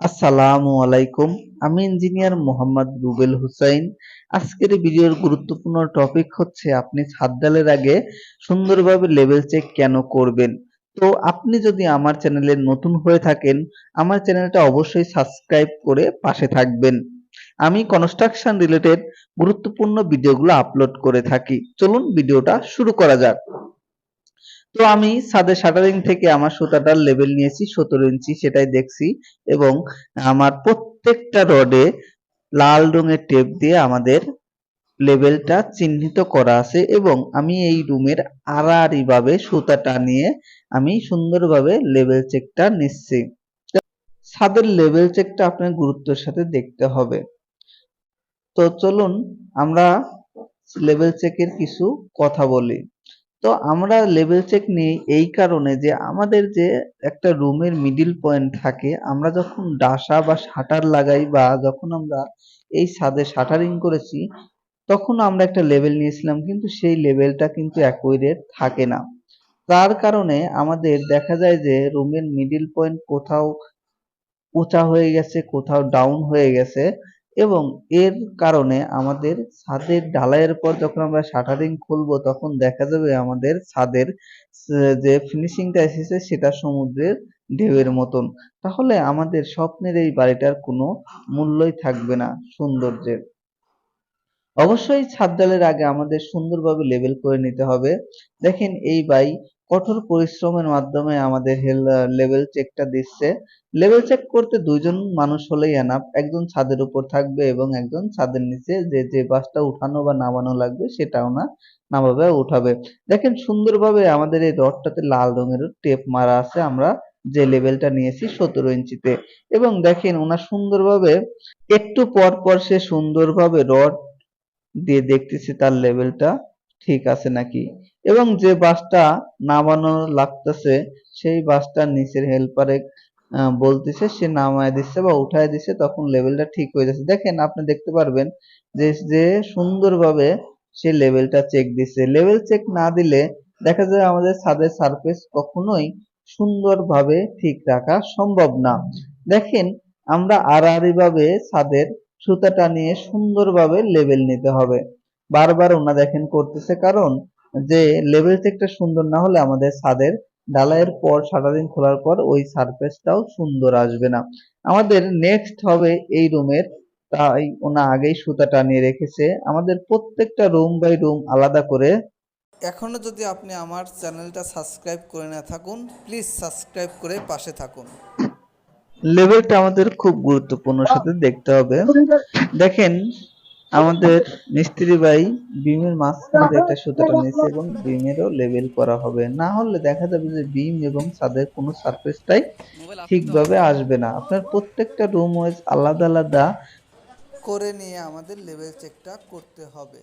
আসসালামু আলাইকুম। আমি ইঞ্জিনিয়ার মোহাম্মদ রুবেল হুসাইন। আজকের ভিডিওর গুরুত্বপূর্ণ টপিক হচ্ছে আপনি ছাদ ঢালের আগে সুন্দরভাবে লেভেল চেক কেন করবেন? তো আপনি যদি আমার চ্যানেলে নতুন হয়ে থাকেন, আমার চ্যানেলটা অবশ্যই সাবস্ক্রাইব করে পাশে থাকবেন। আমি কনস্ট্রাকশন রিলেটেড গুরুত্বপূর্ণ ভিডিওগুলো আপলোড করে থাকি। চলুন ভিডিওটা শুরু করা যাক। তো আমি ছাদের শাটারিং থেকে আমার সুতাটার লেভেল নিয়েছি সতেরো ইঞ্চি সেটাই দেখছি এবং আমার প্রত্যেকটা রডে লাল রঙের টেপ দিয়ে আমাদের লেভেলটা চিহ্নিত করা আছে এবং আমি এই রুমের আড়াআড়ি ভাবে সুতা টানিয়ে আমি সুন্দরভাবে লেভেল চেকটা নিচ্ছি। ছাদের লেভেল চেকটা আপনার গুরুত্বের সাথে দেখতে হবে। তো চলুন আমরা লেভেল চেকের কিছু কথা বলি। তো আমরা লেভেল চেক নিই এই কারণে যে আমাদের যে একটা রুমের মিডিল পয়েন্ট থাকে, আমরা যখন ডাসা বা শাটার লাগাই বা যখন আমরা এই ছাদে শাটারিং করেছি, তখন আমরা একটা লেভেল নিয়েছিলাম, কিন্তু সেই লেভেলটা কিন্তু অ্যাকুরেট থাকে না। তার কারণে আমাদের দেখা যায় যে রুমের মিডিল পয়েন্ট কোথাও উঁচা হয়ে গেছে, কোথাও ডাউন হয়ে গেছে। এবং এর কারণে আমাদের ছাদের ঢালাইয়ের পর যখন আমরা শাটারিং খুলবো, তখন দেখা যাবে আমাদের ছাদের যে ফিনিশিংটা এসেছে সেটা সমুদ্রের ঢেউয়ের মতন। তাহলে আমাদের স্বপ্নের এই বাড়িটার কোনো মূল্যই থাকবে না সৌন্দর্যের। অবশ্যই ছাদ ঢালের আগে আমাদের সুন্দরভাবে লেবেল করে নিতে হবে। দেখেন এই বাই কঠোর পরিশ্রমের মাধ্যমে আমাদের লেভেল চেকটা দিচ্ছে। লেভেল চেক করতে দুইজন মানুষ হলেই এনাফ একজন ছাদের উপর থাকবে এবং একজন ছাদের নিচে যে যে বাসটা উঠানো বা নামানো লাগবে সেটাও না, নামাবে, উঠাবে। দেখেন সুন্দরভাবে আমাদের এই রডটাতে লাল রঙের টেপ মারা আছে। আমরা যে লেভেলটা নিয়েছি সতেরো ইঞ্চিতে। এবং দেখেন ওনার সুন্দরভাবে একটু পর পর সে সুন্দরভাবে রড দিয়ে দেখতেছি তার লেভেলটা ঠিক আছে নাকি। এবং যে বাসটা নামানো লাগতেছে, সেই বাসটার নিচের হেল্পারে বলতেছে, সে নামায় দিচ্ছে বা উঠায় দিচ্ছে, তখন লেভেলটা ঠিক হয়ে যাচ্ছে। দেখেন, আপনি দেখতে পারবেন যে যে সুন্দরভাবে সে লেভেলটা চেক দিচ্ছে। লেভেল চেক না দিলে দেখা যায় আমাদের ছাদের সারফেস কখনোই সুন্দরভাবে ঠিক রাখা সম্ভব না। দেখেন, আমরা আড়াআড়ি ভাবে ছাদের সুতা টানিয়ে সুন্দরভাবে লেভেল নিতে হবে। বারবার ওনা দেখেন করতেছে কারণ যে লেভেল চেকটা সুন্দর না হলে আমাদের ছাদের ঢালাইয়ের পর শাটারিং খোলার পর ওই সারফেসটাও সুন্দর আসবে না। আমাদের নেক্সট হবে এই রুমের তাই ওনা আগেই সুতা টানিয়ে রেখেছে। আমাদের প্রত্যেকটা রুম বাই রুম আলাদা করে। এখনও যদি আপনি আমার চ্যানেলটা সাবস্ক্রাইব করে না থাকুন প্লিজ সাবস্ক্রাইব করে পাশে থাকুন। লেভেলটা আমাদের খুব গুরুত্বপূর্ণ সাথে দেখতে হবে। দেখেন আমাদের মিস্ত্রি ভাই বিমের মাঝখানে একটা সুতা নিয়েছে এবং বিমেরও লেবেল করা হবে। না হলে দেখা যাবে যে বিম এবং ছাদের কোনো সারফেসটাই ঠিকভাবে আসবে না। আপনার প্রত্যেকটা রুম ওয়াইজ আলাদা আলাদা করে নিয়ে আমাদের লেভেল চেকটা করতে হবে।